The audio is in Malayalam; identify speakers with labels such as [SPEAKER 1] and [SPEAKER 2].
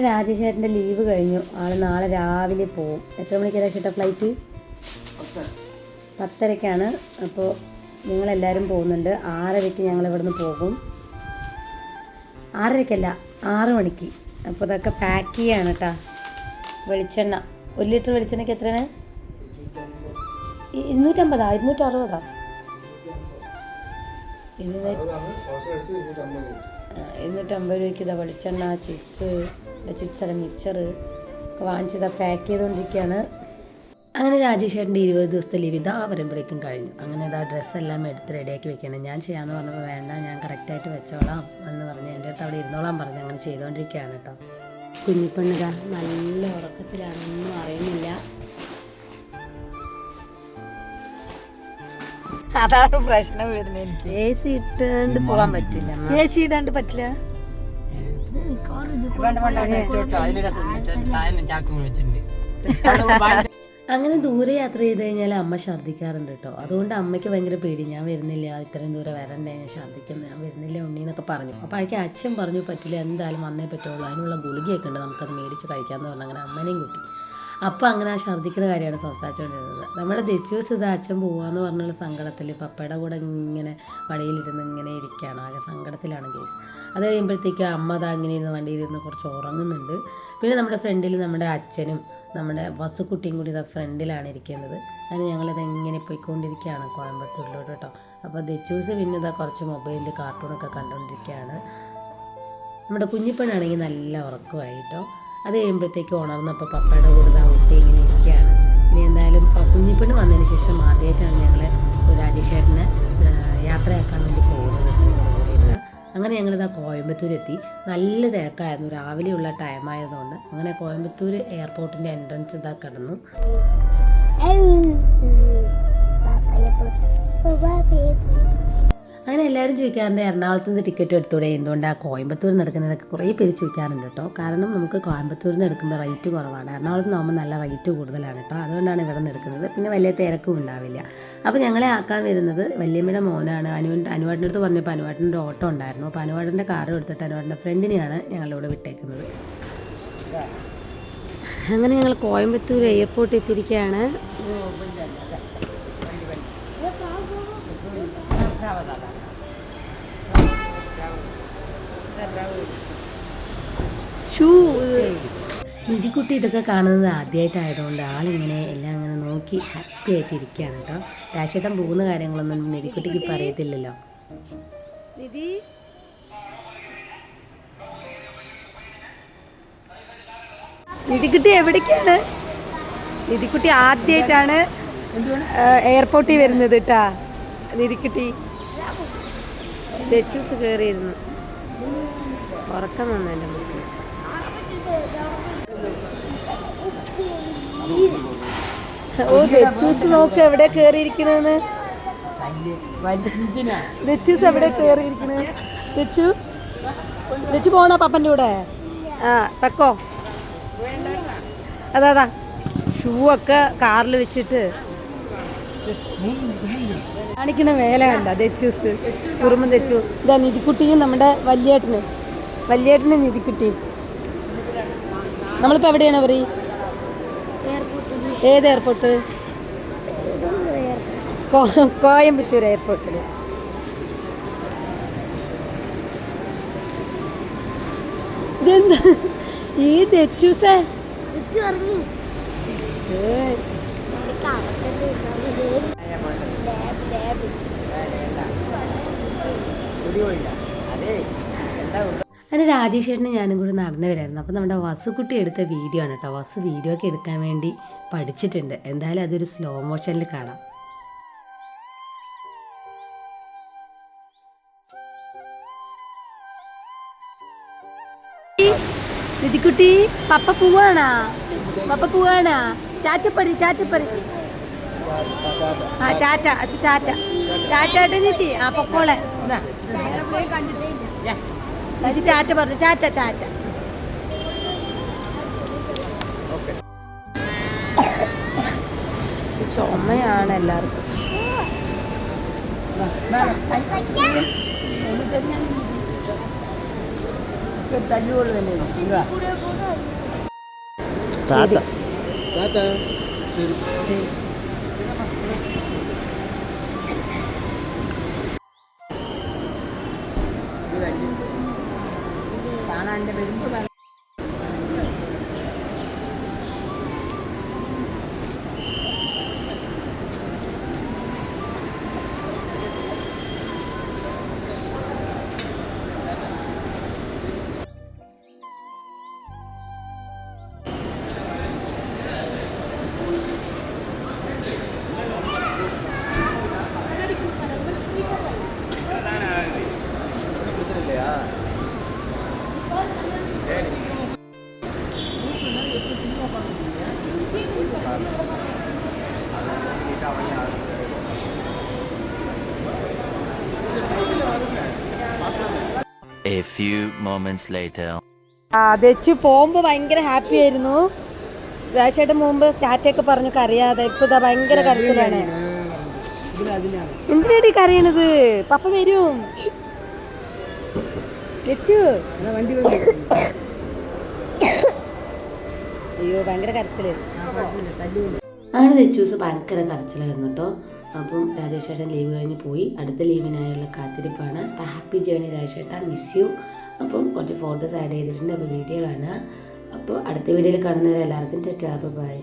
[SPEAKER 1] അങ്ങനെ രാജേഷേട്ടന്റെ ലീവ് കഴിഞ്ഞു. ആൾ നാളെ രാവിലെ പോവും. എത്ര മണിക്കാണ് ചേട്ടാ ഫ്ലൈറ്റ്? പത്തരയ്ക്കാണ് അപ്പോൾ ഞങ്ങളെല്ലാവരും പോകുന്നുണ്ട്. ആറരയ്ക്ക് ഞങ്ങൾ ഇവിടുന്ന് പോകും. ആറരയ്ക്കല്ല ആറ് മണിക്ക്. അപ്പോൾ ഇതൊക്കെ പാക്ക് ചെയ്യാണ് കേട്ടോ വെളിച്ചെണ്ണ. ഒരു ലിറ്റർ വെളിച്ചെണ്ണയ്ക്ക് എത്രയാണ്? ഇരുന്നൂറ്റമ്പതാ? ഇരുന്നൂറ്ററുപതാ? ഇരുന്നൂറ്റി ആ, ഇരുന്നൂറ്റമ്പത് രൂപയ്ക്ക് ഇതാ വെളിച്ചെണ്ണ ചിപ്സ് ചിപ്സ് അല്ല മിക്സർ ഒക്കെ വാങ്ങിച്ചതാ പാക്ക് ചെയ്തുകൊണ്ടിരിക്കുകയാണ് അങ്ങനെ രാജേഷ് ചേട്ടന്റെ ഇരുപത് ദിവസത്തെ ലീവ് ഇതാ വരുമ്പോഴേക്കും കഴിഞ്ഞു. അങ്ങനെ ഇതാ ഡ്രസ്സെല്ലാം എടുത്ത് റെഡിയാക്കി വെക്കണം. ഞാൻ ചെയ്യാമെന്ന് പറഞ്ഞപ്പോൾ വേണ്ട ഞാൻ കറക്റ്റായിട്ട് വെച്ചോളാം എന്ന് പറഞ്ഞ് എന്റെ അടുത്ത് അവിടെ ഇരുന്നോളാം പറഞ്ഞ് അങ്ങനെ ചെയ്തുകൊണ്ടിരിക്കുകയാണ് കേട്ടോ. കുഞ്ഞിപ്പെണ്ണിതാ നല്ല ഉറക്കത്തിലാണ് ഒന്നും അറിയുന്നില്ല.
[SPEAKER 2] അതാണ് പ്രശ്നം വരുന്നത് എനിക്ക്.
[SPEAKER 1] എ സി ഇട്ടാണ്ട് പോകാൻ പറ്റില്ല.
[SPEAKER 2] എ സി ഇടാണ്ട് പറ്റില്ല?
[SPEAKER 1] അങ്ങനെ ദൂരെ യാത്ര ചെയ്ത് കഴിഞ്ഞാൽ അമ്മ ഛർദ്ദിക്കാറുണ്ട് കേട്ടോ അതുകൊണ്ട് അമ്മയ്ക്ക് ഭയങ്കര പേടി. ഞാൻ വരുന്നില്ല ഇത്രയും ദൂരെ വരണ്ടേ ഞാൻ ഛർദ്ദിക്കുന്നു ഞാൻ വരുന്നില്ല ഉണ്ണി എന്നൊക്കെ പറഞ്ഞു. അപ്പോൾ അയക്ക് അച്ഛൻ പറഞ്ഞു പറ്റില്ല എന്തായാലും വന്നേ പറ്റുള്ളൂ. അതിനുള്ള ഗുളികയൊക്കെ ഉണ്ട് നമുക്കത് മേടിച്ച് കഴിക്കാമെന്ന് പറഞ്ഞു. അങ്ങനെ അമ്മനെയും കൂട്ടി. അപ്പോൾ അങ്ങനെ ആ ഛർദ്ദിക്കുന്ന കാര്യമാണ് സംസാരിച്ചുകൊണ്ടിരുന്നത്. നമ്മുടെ ദച്ചൂസ് ഇത് അച്ഛൻ പോവാന്ന് പറഞ്ഞുള്ള സങ്കടത്തിൽ പപ്പയുടെ കൂടെ ഇങ്ങനെ വഴിയിലിരുന്ന് ഇങ്ങനെ ഇരിക്കുകയാണ്. ആകെ സങ്കടത്തിലാണ് കേസ് അത് കഴിയുമ്പോഴത്തേക്ക് അമ്മ അതാ ഇങ്ങനെ ഇരുന്ന് വണ്ടിയിലിരുന്ന് കുറച്ച് ഉറങ്ങുന്നുണ്ട്. പിന്നെ നമ്മുടെ ഫ്രണ്ടിൽ നമ്മുടെ അച്ഛനും നമ്മുടെ വസുക്കുട്ടിയും കൂടി ഇതാ ഫ്രണ്ടിലാണ് ഇരിക്കുന്നത്. അതിന് ഞങ്ങളിത് ഇങ്ങനെ പോയിക്കൊണ്ടിരിക്കുകയാണ് കോയമ്പത്തൂരിലോട്ട് കേട്ടോ. അപ്പോൾ ദച്ചൂസ് പിന്നെ ഇതാ കുറച്ച് മൊബൈലിൽ കാർട്ടൂണൊക്കെ കണ്ടുകൊണ്ടിരിക്കുകയാണ്. നമ്മുടെ കുഞ്ഞിപ്പെണ്ണാണെങ്കിൽ നല്ല ഉറക്കമായി കേട്ടോ. അത് കഴിയുമ്പോഴത്തേക്ക് ഉണർന്നപ്പോൾ പപ്പയുടെ കൂടെ ദൗത്യം ഇങ്ങനെ ഇരിക്കുകയാണ്. ഇനി എന്തായാലും കുഞ്ഞിപ്പെണ്ണ് വന്നതിന് ശേഷം ആദ്യമായിട്ടാണ് ഞങ്ങൾ രാജേഷേട്ടനെ യാത്രയാക്കാൻ വേണ്ടി പോകുന്നത്. അങ്ങനെ ഞങ്ങളിതാ കോയമ്പത്തൂർ എത്തി നല്ല തിരക്കായിരുന്നു. രാവിലെയുള്ള ടൈം ആയതുകൊണ്ട് അങ്ങനെ കോയമ്പത്തൂർ എയർപോർട്ടിന്റെ എൻട്രൻസ് ഇതാ കിടന്നു. അങ്ങനെ എല്ലാവരും ചോദിക്കാറുണ്ട് എറണാകുളത്ത് നിന്ന് ടിക്കറ്റ് എടുത്തൂടെ എന്തുകൊണ്ടാണ് കോയമ്പത്തൂർ നടക്കുന്നതൊക്കെ കുറേ പേര് ചോദിക്കാറുണ്ട് കേട്ടോ. കാരണം നമുക്ക് കോയമ്പത്തൂരിൽ നിന്ന് എടുക്കുമ്പോൾ റേറ്റ് കുറവാണ്. എറണാകുളത്ത് നിന്ന് ആകുമ്പോൾ നല്ല റേറ്റ് കൂടുതലാണ് കേട്ടോ. അതുകൊണ്ടാണ് ഇവിടെ നിന്ന് എടുക്കുന്നത്. പിന്നെ വലിയ തിരക്കും ഉണ്ടാവില്ല. അപ്പോൾ ഞങ്ങളെ ആക്കാൻ വരുന്നത് വല്യമ്മയുടെ മോനാണ്. അനു അനുവാടിന്റെ അടുത്ത് പറഞ്ഞപ്പോൾ അനുവാട്ടിന്റെ ഒരു ഓട്ടോ ഉണ്ടായിരുന്നു. അപ്പോൾ അനുവാടിന്റെ കാർ എടുത്തിട്ട് അനുവാടിന്റെ ഫ്രണ്ടിനെയാണ് ഞങ്ങളിവിടെ വിട്ടേക്കുന്നത്. അങ്ങനെ ഞങ്ങൾ കോയമ്പത്തൂർ എയർപോർട്ട് എത്തിയിരിക്കുകയാണ്. ഷൂ നിധിക്കുട്ടി ഇതൊക്കെ കാണുന്നത് ആദ്യമായിട്ടായതുകൊണ്ട് ആളിങ്ങനെ എല്ലാം അങ്ങനെ നോക്കി ഹാപ്പി ആയിട്ട് ഇരിക്കുകയാണ് കേട്ടോ. രാശേട്ടൻ പോകുന്ന കാര്യങ്ങളൊന്നും നിധിക്കുട്ടിക്ക് ഇപ്പം അറിയത്തില്ലല്ലോ. നിധി?
[SPEAKER 2] നിധിക്കുട്ടി എവിടേക്കാണ്? നിധിക്കുട്ടി ആദ്യമായിട്ടാണ് എയർപോർട്ടിൽ വരുന്നത് കേട്ടാ. നിധിക്കുട്ടി.
[SPEAKER 1] ദച്ചൂസ് കയറിയിരുന്നു ഉറക്കം വന്നു എന്റെ മുഖത്ത്
[SPEAKER 2] ഓ ദച്ചൂസ് നോക്ക് എവിടെ കയറിയിരിക്കണെന്ന് ദച്ചൂസ് എവിടെ കയറിയിരിക്കണ ദച്ചു ദച്ചു പോണോ പപ്പന്റെ കൂടെ? ആ പെക്കോ? അതാ ഷൂ ഒക്കെ കാറിൽ വെച്ചിട്ട്. കാണിക്കണ വേല കണ്ട? തെച്ചൂസ് കുറുമ്പൻ തെച്ചു. ഇതാ നിധിക്കുട്ടിയും നമ്മുടെ വല്യേട്ടനും. വല്യേട്ടന് നിധിക്കുട്ടിയും നമ്മളിപ്പോൾ എവിടെയാണ് പറയും ഏത് എയർപോർട്ട് കോയമ്പത്തൂർ എയർപോർട്ടിൽ ഇതെന്താ? ഈ ദച്ചൂസേ
[SPEAKER 1] അങ്ങനെ രാജേഷ് ചേട്ടനും ഞാനും കൂടി നടന്നു വരായിരുന്നു അപ്പോൾ നമ്മുടെ വസുക്കുട്ടി എടുത്ത വീഡിയോ ആണ് കേട്ടോ. വസു വീഡിയോ ഒക്കെ എടുക്കാൻ വേണ്ടി പഠിച്ചിട്ടുണ്ട്. എന്തായാലും അതൊരു സ്ലോ മോഷനിൽ കാണാം.
[SPEAKER 2] നിധിക്കുട്ടി പപ്പ പോവാണാ? പപ്പ പോവാണാ? ചാറ്റപ്പറി ചാറ്റപ്പറി ആ ടാറ്റ അത് ടാറ്റ. ടാറ്റ ആ പൊക്കോളെ. നിധി ടാറ്റ പറഞ്ഞു. ടാറ്റ ടാറ്റ.
[SPEAKER 1] ചുമയാണ് എല്ലാവർക്കും.
[SPEAKER 2] തല്ലുകൊള്ളു തന്നെ ശരി.
[SPEAKER 3] ശരി.
[SPEAKER 2] ശരി
[SPEAKER 4] A few moments later.
[SPEAKER 2] ദച്ച് പോകുമ്പോ ഭയങ്കര ഹാപ്പി ആയിരുന്നു. രാജേട്ടൻ മുമ്പ് ചാറ്റൊക്കെ പറഞ്ഞു കറിയാതെ ഇപ്പൊ ഇതാ ഭയങ്കര കരച്ചിലാണ്. എന്തിനാടി കരയണത്? പപ്പ വരും. ലച്ചു അയ്യോ ഭയങ്കര കരച്ചിലായിരുന്നു
[SPEAKER 1] അങ്ങനെ തെച്ചൂസ് ഭയങ്കര കരച്ചിലായിരുന്നു കേട്ടോ അപ്പം രാജേഷേട്ടൻ ലീവ് കഴിഞ്ഞ് പോയി. അടുത്ത ലീവിനായുള്ള കാത്തിരിപ്പാണ്. അപ്പം ഹാപ്പി ജേണി രാജേഷേട്ട. മിസ് യു അപ്പം കുറച്ച് ഫോട്ടോസ് ആഡ് ചെയ്തിട്ടുണ്ട്. അപ്പോൾ വീഡിയോ കാണുക. അപ്പോൾ അടുത്ത വീഡിയോയിൽ കാണുന്നവരെ എല്ലാവർക്കും ടാറ്റാ. ബൈ